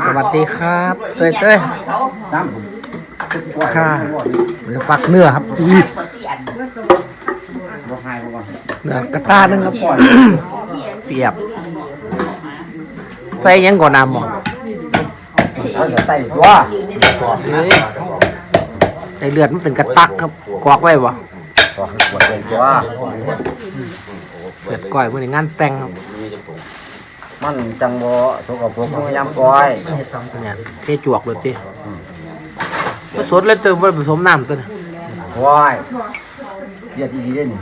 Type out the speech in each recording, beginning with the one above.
สวัสดีครับเต้ยเต้ยตามผมค่ะเดี๋ยวฟักเนื้อครับอุ้ยรถไฮก่อนเนื้อกระต้านึงครับเปียบใส่หยังก่อนน้ำบ่เขาจะไต่ตัวเอ้ยใส่เลือดมันเป็นกระตักครับกอกไว้บ่ตัวปวดเลยตัวเลือดก้อยเมื่อในงานแต่งครับ มันจังบ่สกปรกมือยำก้อยเนี่ยเทจวกเลยติก็สดเลยเติมไว้ผสมน้ำตัวนี้ก้อยเรียดดีๆได้นี่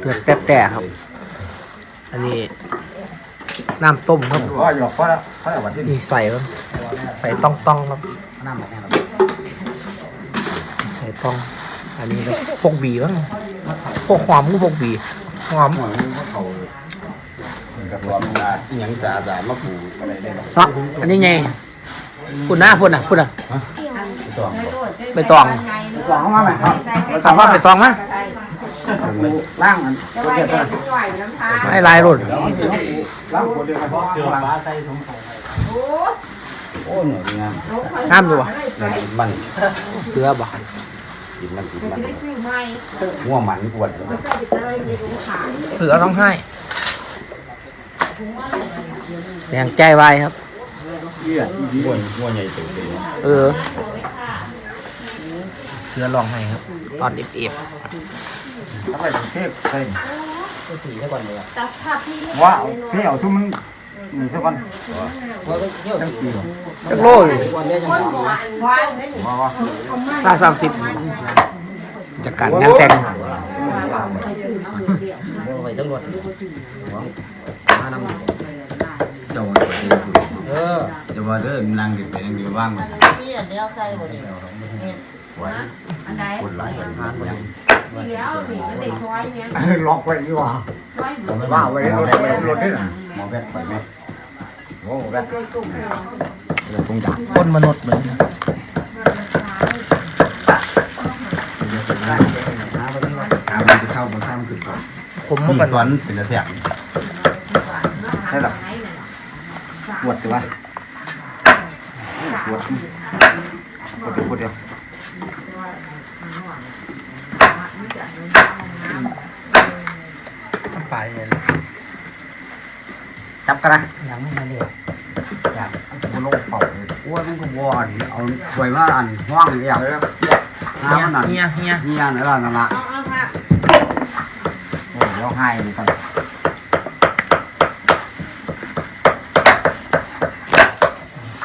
เลือดแต่ๆครับ อันนี้น้ำต้มครับก้อยหยอกเขาแล้วเขาแล้ววันที่นี่ใส่ครับใส่ต้องต้องๆครับน้ำแบบนี้ครับใส่ต้องอันนี้ก็พวกบีบ้างพวกความก็พวกบีความ กระตัวมันได้อีหยังจ่าจ่ามาปูอะไรได้ซักอันนี้ไงพุ่นหน้าพุ่นอะพุ่นอะไปตองสองมาไหมครับถามว่าไปตองมั้ยล่างมันจะว่าแดงจ่อยน้ำตาไม่ลายรุ่นล่างคนเดียวกันเจอฟ้าใส่ถุงโอ้โอ้หน่อยงามห้ามอยู่วะมันเสือบ่กินมันกินจะมันได้ซื้อใหม่ง่วงมันปวดใส่ไปเลยในถุงขายเสือร้องไห้ แดงใจไวายครับเยี่ยง่วงง่วงใหญ่ตัวเดียวเออ เสือร้องไห้ครับ ตอนเอฟทำไมถึงเทพใช่แต่ถ้าพี่ว่าเที่ยวทุ่มมันมีสักวันตั้งปีๆจักโลอยู่คนบอกอันว่านนั่นนี่ว่าว่าห้าสามสิบจากการงานแต่งเจ้าตัวเองคุณเออจะว่าเด้อนางเด็กไปนั่งเดีว่างมันที่อันเดียวใส่หมดเลยอันไหนคนหลายคนมากเลยที่แล้วนี่มันได้ช้อยเนี่ยล็อกไว้ดีกว่าช้อยหมดว่าไว้รถไว้รถนี่น่ะหมอแวดไปไหมโอ้แวดเลยตุ่มเลยเรื่องคงจับคนมนุษย์เหมือนกันหามันจะเข้ามาข้ามขึ้นก่อนผมมีเมื่อตอนเป็นตะแสง ใช่หรอปวดใช่ไหมปวดปวดปวดเดียวไปเลยจับกันนะยังไม่มาเลยอยากเอาโลกเป่าเลยอ้วนมันก็วอนเอาไว้ว่าอันห้องอย่างน้ำมันนั่นเฮียเฮียเฮียนั่นละนั่นละเอาเอาค่ะโอ้เดี๋ยวให้มันกัน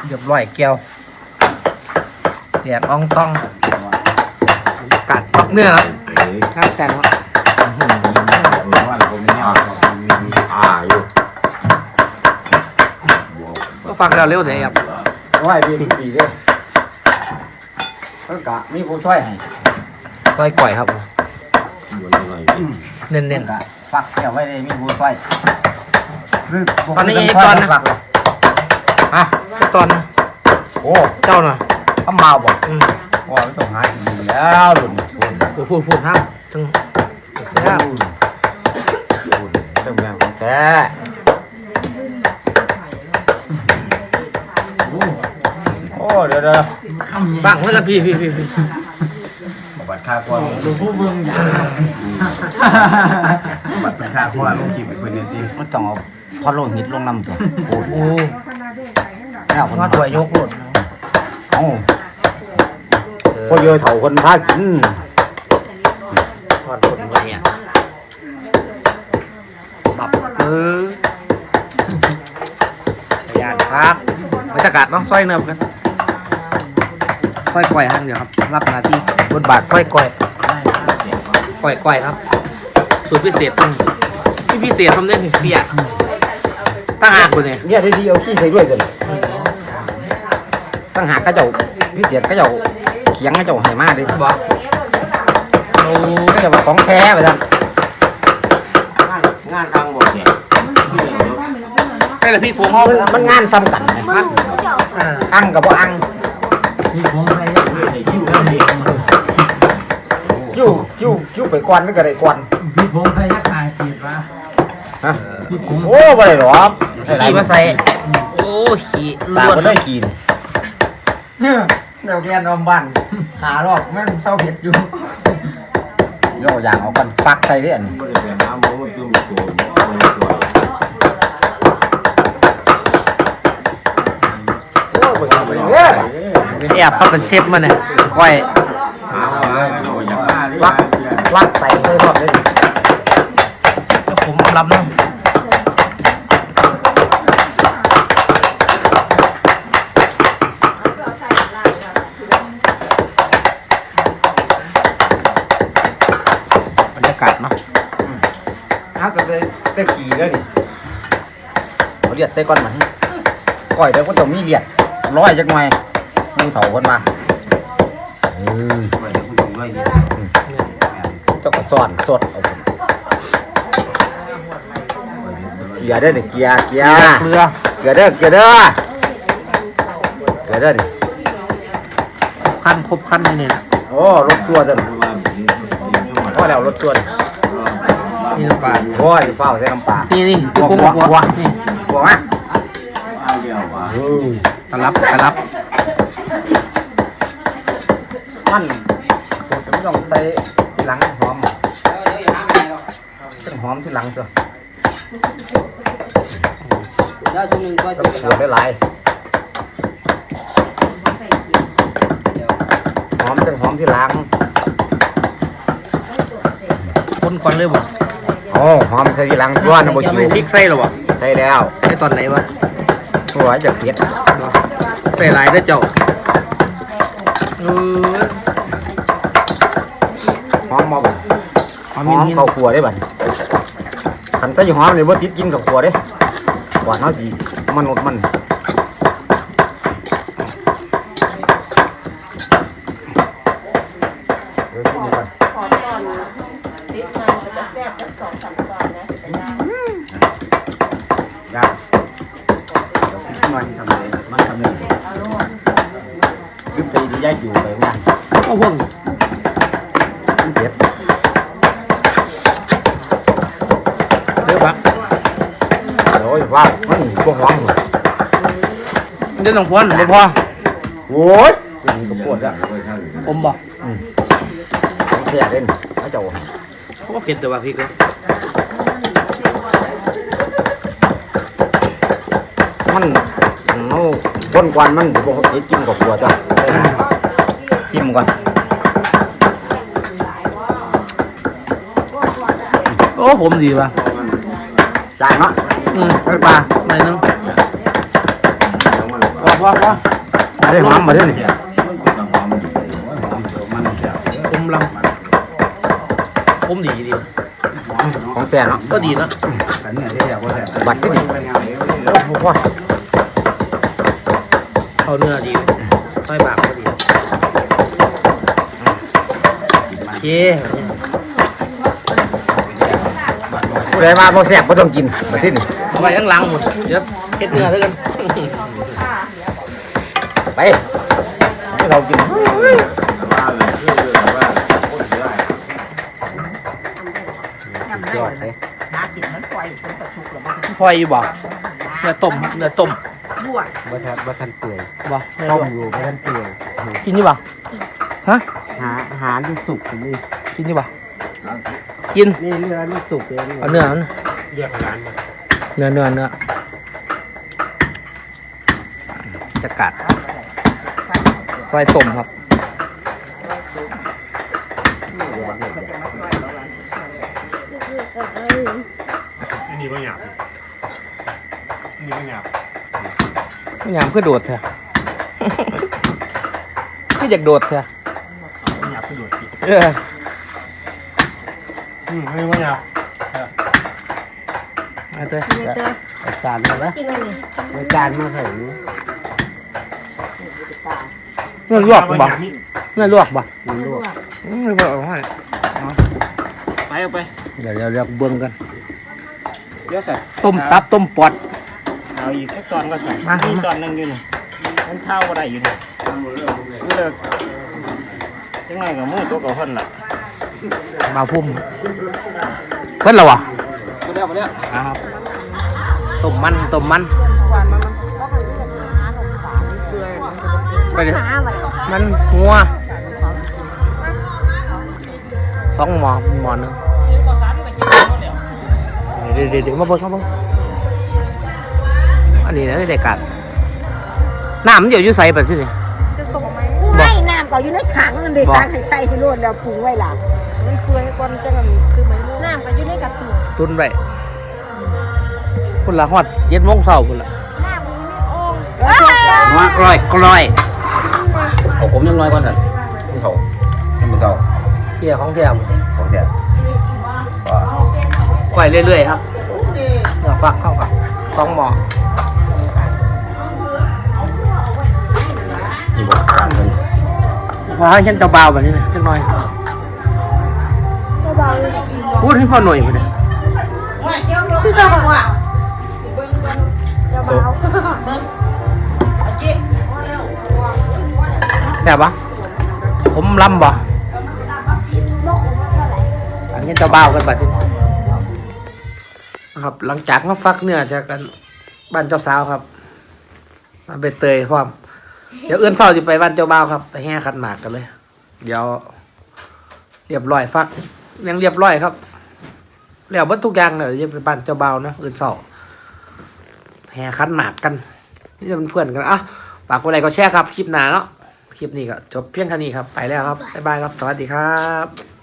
เรียบร้อยแก้วแดดอ่องต้องกัดปักเนื้อครับข้างแต่งแล้วว่าผมไม่เอามีอ่าอยู่ก็ฟังแล้วเร็วเลยครับว่าพี่ปีเด้อแล้วก็มีผู้ช่วยให้ซอยก่อยครับเน้นเน้นกะฟักเกี่ยวไว้เลยมีผู้ช่วยๆตอนนี้ไอ้ตอนนะฮะไอ้ ตอนนะโอ้เจ้าน่ะทำมาบ่อืมว่าไม่ต้องหากินแล้วหลุนพูดพูดพูดห้ามถึงเสียเติมแรงของแท้โอ้เดี๋ยวเดี๋ยวบังไว้ละพี่พี่พี่พี่บัตรค่าคว้าลงผู้เบิ่งบัตรเป็นค่าคว้าลงคลิปไปคนเดียวตีมันต้องเอาพอลงหิดลงน้ำตัวโอ้ โอ้แล้วคนมาถวยยกรถเอ้าพอเยอะเถ่าคนพากินทอดคนวันเนี้ยบับเออพยานครับบรรยากาศต้องซอยเนิบกันซอยก่อยห้างเดียวครับ รับหน้าที่บทบาทซอยก่อยก่อยก่อยครับ สูตรพิเศษตรงที่พิเศษทำได้ถึงเปียกตั้งหากคนเนี่ยเนี่ยดีๆเอาขี้ใส่ด้วยสิ ตั้งหากกระเจ้าพิเศษกระเจ้าเขียงกระเจ้าให้มาดิบอกโอ้กระเจ้าว่าของแท้ไปท่านงานทางหมดเนี่ยใช่ละพี่ผมเขามันงานซ้ำกันไหมอ่าอังกับบ่อังมีผมอะไรเนี่ยยิ้วแล้วเด็กคิ้วคิ้วคิ้วไปก่อนนี่ก็ได้ก่อนพี่ผมใส่ยักษ์ขายขีดวะฮะพี่ผมโอ้บ่ได้หรอกขี่มาใส่โอ้ขี่ตาล้วนบ่ได้กินค เดี๋ยวเรียนอมบันหารอบแม่งเศร้าเผ็ดอยู่โยกอย่างเอากันฟักใส่เด้อันนี้บ่ได้เป็นน้ำบ่มันตัวตัวบ่ตัวแอบเขาเป็นเชฟมาเนี่ยก้อยหาว่าโอ้ยอย่ามาดิฟักฟักใส่ให้รอบเลยเจ้าผมรับเนาะ ส่ก้อนมันก้อยเดี๋ยวก็ต้องมีเลียดร้อยจักหน่อยมือเถาคนมาเออบ่ได้คุณไว้นี่เจ้าก็ซ่อนสดเอาคนเกียร์เด้อนี่เกียร์เกียร์เกลือเกียร์เด้อเกียร์เด้อเกียร์เด้อนี่ขั้นครบขั้นนี่นะโอ้รถชัวร์เด้อว่าดีดีทั้งหมดพอแล้วรถชัวร์ นี่นี่น้ำปลาโอ้ยเฝ้าใส่น้ำปลานี่นี่หัวกุ้งหัวหัวหัวนี่หัวมาเอาเดียวว่าตะลับตะลับมันผมจะไม่ต้องใส่ที่หลังหอมต้องหอมที่หลังตัวได้ทุกมือก็ต้องขวดได้หลายหอมต้องหอมที่หลังคนก่อนเลยบ่ โอ้หอมใส่ที่หลังตัวนะบ่ชิวพริกใส่หรอบ่ใส่แล้วใส่ตอนไหนวะหัวจะเผ็ดใส่หลายเด้อเจ้าเออหอมมาบ่หอมหอมยินเข้าครัวได้บัดคันใส่หอมนี่บ่ติดกินกับครัวเด้หวานเฮาสิมนุษย์มันเดี๋ยวกินก่อน ขอตอนติดมันจะแซ่บสักสองสามตอนนะจะย่าง ยากมันทำไมมันทำไมลืมใจดีย้ายอยู่ไปงาน ก็พวก เจ็บ เด้อบั กโอ้ยว่ามันพวกหอมเดี๋ยวน้องพรบ่พอโอ้ยเป็นกระปวดอะอมบ่แค่เล่นพระเจ้าเขาก็เผ็ดแต่ว่าพริกเนาะมันเอาต้นกวนมันบ่เฮ็ดกินกับปวดอะ ชิมก่อน โอ้ผมดีว่ะจางเนาะอืมไปปลาหน่อยนึงพอพอพอได้หอมมาด้วยนี่ผมลำผมดีดีของแต่เนาะก็ดีเนาะบัดที่นี่โอ้โหพ่อ เอาเนื้อดีต้อยบากก็ดีโอเค ผู้ใดมาบ่แซ่บบ่ต้องกินบัดที่นี่เอาไปข้างหลังหมดเดี๋ยวเฮ็ดเนื้อด้วยกันไปให้เรากินทำได้เลยหากินมันปล่อยเป็นประทุกหรือมันพอยบ่เนื้อต้มเนื้อต้มบวชบ่ทันบ่ทันเปื่อยบ่เนื้อต้มต้มอยู่บ่ทันเปื่อยกินนี่บ่ฮะ หาอาหารที่สุกนี่กินนี่บ่กินนี่เนื้อนี่สุกเองเอาเนื้อมันเรียกร้านมาเนื้อเนื้อเนื้อจะกัดซอยต้มครับอันนี้ก็หยาบอันนี้ก็หยาบไม่ยามเพื่อโดดเถอะคืออยากโดดเถอะ หยาบขึ้นโดดอีก เอออืมอันนี้ก็หยาบเอาเถอะเนี่ยเต้อาจารย์มาแล้วกินอะไรนี่อาจารย์มาใส่เนื้อลวกบ่เนื้อลวกบ่ลวกอืมเดี๋ยวเอาให้ไปเอาไปเดี๋ยวเดี๋ยวเดี๋ยวเบิ่งกัน เดี๋ยวใส่ต้มตับต้มปอด เอาอีกแค่ตอนก็ใส่มามีตอนหนึงอยู่นี่มันเท่าอะไรอยู่นี่เลิก ยังไงกับมือตัวกับเพิ่นล่ะมาพุ่มเพิ่นแล้ววะมาแล้วมาแล้วครับต้มมันต้มมันวันมันมันก็ไปเรื่องหาหนมฝานี่เกลือมันจะกินไปเลยหาไว้มันงัวสองหมอหมอหนึ่งเดี๋ยวเดี๋ยวเดี๋ยวมาเบิ่งครับเบิ่งอันนี้นะเด็กกัดน้ำมันอยู่อยู่ใส่แบบที่นี่ ไม่น้ำก็อยู่ในถังนั่นเด็กตาใส่ให้รวดแล้วปรุงไว้ล่ะมันเฟื่อยก่อนจังมันคือมันน้ำก็อยู่ในกระตุกตุนไว้คุณละฮอดเย็นโมงเช้าคุณละน้ำมันไม่โอ่งมากร้อยกร้อยเอาผมยังน้อยก่อนสั่นผู้เขายังบ่เฒ่าเกี่ยของแถมของแท้ว่าก่อยเรื่อยๆครับเนื้อฟักเข้ากับสองหมอ พอให้ฉันจะเบาแบบนี้นะจักหน่อยพูดให้พ่อหน่อยไปเลยจะเบาแบบปะผมลำบ่อันนี้จะเบากันแบบนี้นะครับ หลังจากมาฟักเนื้อจากกันบ้านเจ้าสาวครับมาไปเตยพร้อม เดี๋ยวเอื้อนเฝ้าจะไปบ้านเจ้าบ่าวครับ ไปแห่ขันหมากกันเลย เดี๋ยว เรียบร้อยฟักยังเรียบร้อยครับแล้วบัดทุกอย่างเลยจะไปบ้านเจ้าบ่าวนะเอื้อนเฝ้าแห่ขันหมากกันนี่จะเป็นเพื่อนกันอะฝากกดไลค์กดแชร์ครับ คลิปหน้าเนาะคลิปนี้ก็จบเพียงเท่านี้ครับ ไปแล้วครับบ๊ายบายครับ สวัสดีครับ